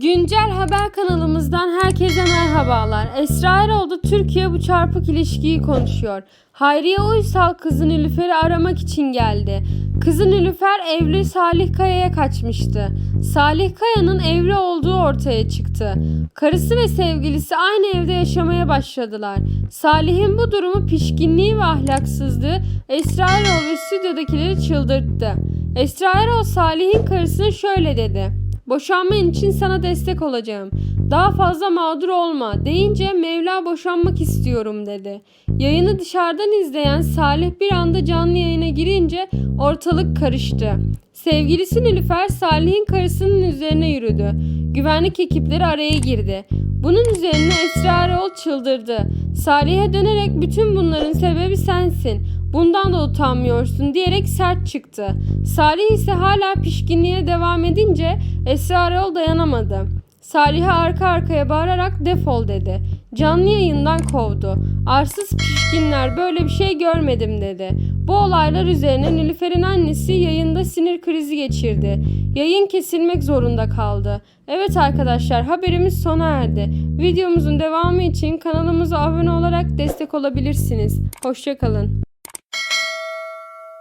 Güncel haber kanalımızdan herkese merhabalar. Esra Erol'da Türkiye bu çarpık ilişkiyi konuşuyor. Hayriye Uysal kızı Nilüfer'i aramak için geldi. Kızı Nilüfer evli Salih Kaya'ya kaçmıştı. Salih Kaya'nın evli olduğu ortaya çıktı. Karısı ve sevgilisi aynı evde yaşamaya başladılar. Salih'in bu durumu pişkinliği ve ahlaksızlığı Esra Erol ve stüdyodakileri çıldırttı. Esra Erol Salih'in karısına şöyle dedi. Boşanman için sana destek olacağım. Daha fazla mağdur olma deyince Mevla boşanmak istiyorum dedi. Yayını dışarıdan izleyen Salih bir anda canlı yayına girince ortalık karıştı. Sevgilisi Nilüfer Salih'in karısının üzerine yürüdü. Güvenlik ekipleri araya girdi. Bunun üzerine Esra Erol çıldırdı. Salih'e dönerek bütün bunların sebebi sensin. Bundan da utanmıyorsun diyerek sert çıktı. Salih ise hala pişkinliğe devam edince Esra Erol dayanamadı. Salih'e arka arkaya bağırarak defol dedi. Canlı yayından kovdu. Arsız pişkinler böyle bir şey görmedim dedi. Bu olaylar üzerine Nilüfer'in annesi yayında sinir krizi geçirdi. Yayın kesilmek zorunda kaldı. Evet arkadaşlar haberimiz sona erdi. Videomuzun devamı için kanalımıza abone olarak destek olabilirsiniz. Hoşçakalın.